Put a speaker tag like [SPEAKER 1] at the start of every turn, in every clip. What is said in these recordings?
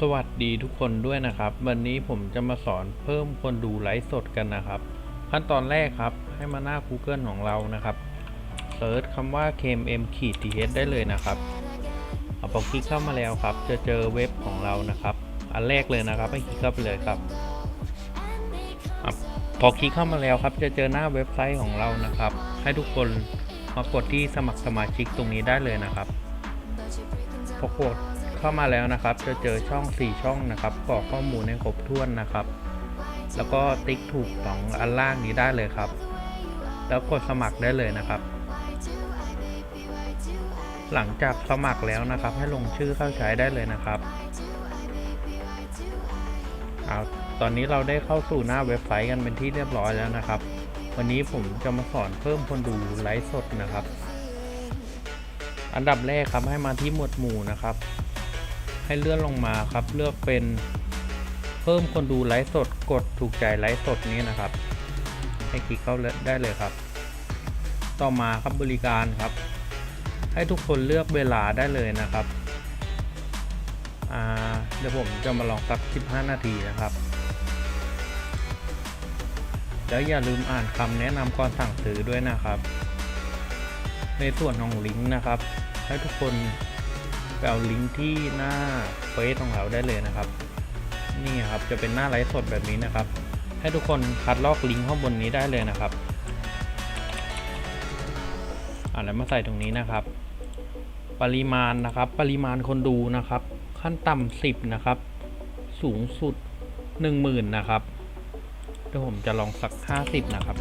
[SPEAKER 1] สวัสดีทุกคนด้วยนะครับ วันนี้ผมจะมาสอนเพิ่มคนดูไลฟ์สดกันนะครับ ขั้นตอนแรกครับให้มาหน้า Google ของเรานะครับเซิร์ชคำว่า kmm ขีด th ได้เลยนะครับเอาพอคลิกเข้ามาแล้วครับ จะเจอเว็บของเรานะครับ อันแรกเลยนะครับให้คลิกเข้าไปเลยครับอพอคลิกเข้ามาแล้วครับ จะเจอหน้าเว็บไซต์ของเรานะครับ ให้ทุกคนมากดที่สมัครสมาชิกตรงนี้ได้เลยนะครับพอกด เข้ามาแล้วนะครับ จะเจอช่อง 4 ช่องนะครับกรอกข้อมูลให้ครบถ้วนนะครับ แล้วก็ติ๊กถูกสองอันล่างนี้ได้เลยครับ แล้วกดสมัครได้เลยนะครับ หลังจากสมัครแล้วนะครับ ให้ลงชื่อเข้าใช้ได้เลยนะครับเอาตอนนี้เราได้เข้าสู่หน้าเว็บไซต์กันเป็นที่เรียบร้อยแล้วนะครับ วันนี้ผมจะมาสอนเพิ่มคนดูไลฟ์สดนะครับ อันดับแรกครับให้มาที่หมวดหมู่นะครับ ให้เลื่อนลงมาครับ เลือกเป็นเพิ่มคนดูไลฟ์สดกดถูกใจไลฟ์สดนี้นะครับ ให้คลิกเข้าได้เลยครับ ต่อมาครับบริการครับ ให้ทุกคนเลือกเวลาได้เลยนะครับเดี๋ยวผมจะมาลองสัก 15 นาทีนะครับ แล้วอย่าลืมอ่านคำแนะนำก่อนสั่งซื้อด้วยนะครับ ในส่วนของลิงก์นะครับ ให้ทุกคน เอาลิงก์ที่หน้าเฟซของเราได้เลยนะครับ นี่ครับจะเป็นหน้าไลฟ์สดแบบนี้นะครับ ให้ทุกคนคัดลอกลิงก์ข้างบนนี้ได้เลยนะครับอ่าแล้วมาใส่ตรงนี้นะครับ ปริมาณนะครับ ปริมาณคนดูนะครับ ขั้นต่ำสิบนะครับ สูงสุดหนึ่งหมื่นนะครับเดี๋ยวผมจะลองสักห้าสิบนะครับ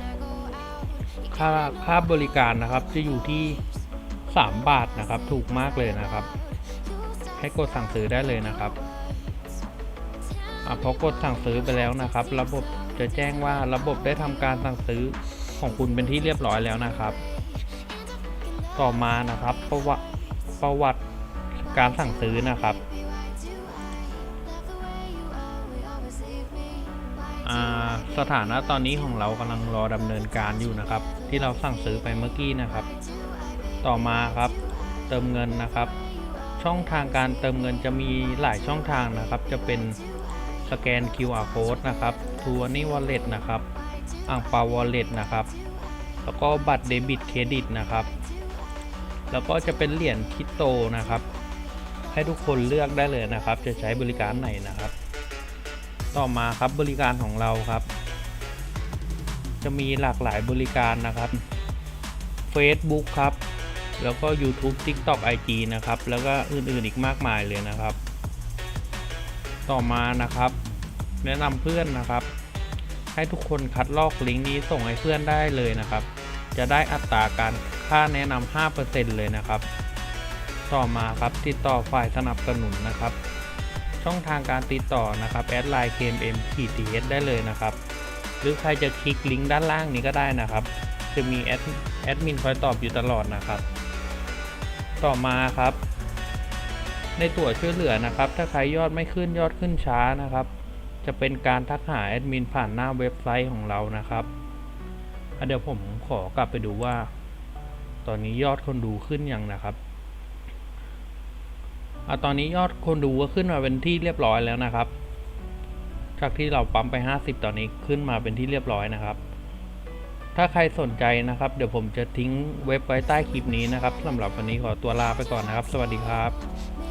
[SPEAKER 1] ค่าค่าบริการนะครับจะอยู่ที่ 3 บาทนะครับ ถูกมากเลยนะครับ ให้กดสั่งซื้อได้เลยนะครับอพอกดสั่งซื้อไปแล้วนะครับ ระบบจะแจ้งว่าระบบได้ทำการสั่งซื้อของคุณเป็นที่เรียบร้อยแล้วนะครับ ต่อมานะครับประวัติประวัติการสั่งซื้อนะครับสถานะตอนนี้ของเรากำลังรอดำเนินการอยู่นะครับ ที่เราสั่งซื้อไปเมื่อกี้นะครับ ต่อมาครับ เติมเงินนะครับ ช่องทางการเติมเงินจะมีหลายช่องทางนะครับ จะเป็นสแกน QR code นะครับทัวนี่วอลเล็ตนะครับอ่างเปาวอลเล็ตนะครับ แล้วก็บัตรเดบิตเครดิตนะครับ แล้วก็จะเป็นเหรียญคริปโตนะครับ ให้ทุกคนเลือกได้เลยนะครับ จะใช้บริการไหนนะครับ ต่อมาครับบริการของเราครับ จะมีหลากหลายบริการนะครับ Facebook ครับ แล้วก็ YouTube TikTok IG นะครับ แล้วก็อื่นๆอีกมากมายเลยนะครับ ต่อมานะครับ แนะนำเพื่อนนะครับ ให้ทุกคนคัดลอกลิงก์นี้ส่งให้เพื่อนได้เลยนะครับ จะได้อัตราการค่าแนะนำ5%เลยนะครับ ต่อมาครับติดต่อฝ่ายสนับสนุนนะครับ ช่องทางการติดต่อนะครับแอดไลน์ KMM ขีด TH ได้เลยนะครับ หรือใครจะคลิกลิงก์ด้านล่างนี้ก็ได้นะครับ จะมีแอดแอดมินคอยตอบอยู่ตลอดนะครับ ต่อมาครับ ในตัวช่วยเหลือนะครับ ถ้าใครยอดไม่ขึ้นยอดขึ้นช้านะครับ จะเป็นการทักหาแอดมินผ่านหน้าเว็บไซต์ของเรานะครับเดี๋ยวผมขอกลับไปดูว่า ตอนนี้ยอดคนดูขึ้นยังนะครับอตอนนี้ยอดคนดูก็ขึ้นมาเป็นที่เรียบร้อยแล้วนะครับ จากที่เราปั๊มไป 50 ตอนนี้ขึ้นมาเป็นที่เรียบร้อยนะครับ ถ้าใครสนใจนะครับ เดี๋ยวผมจะทิ้งเว็บไว้ใต้คลิปนี้นะครับสำหรับวันนี้ขอตัวลาไปก่อนนะครับ สวัสดีครับ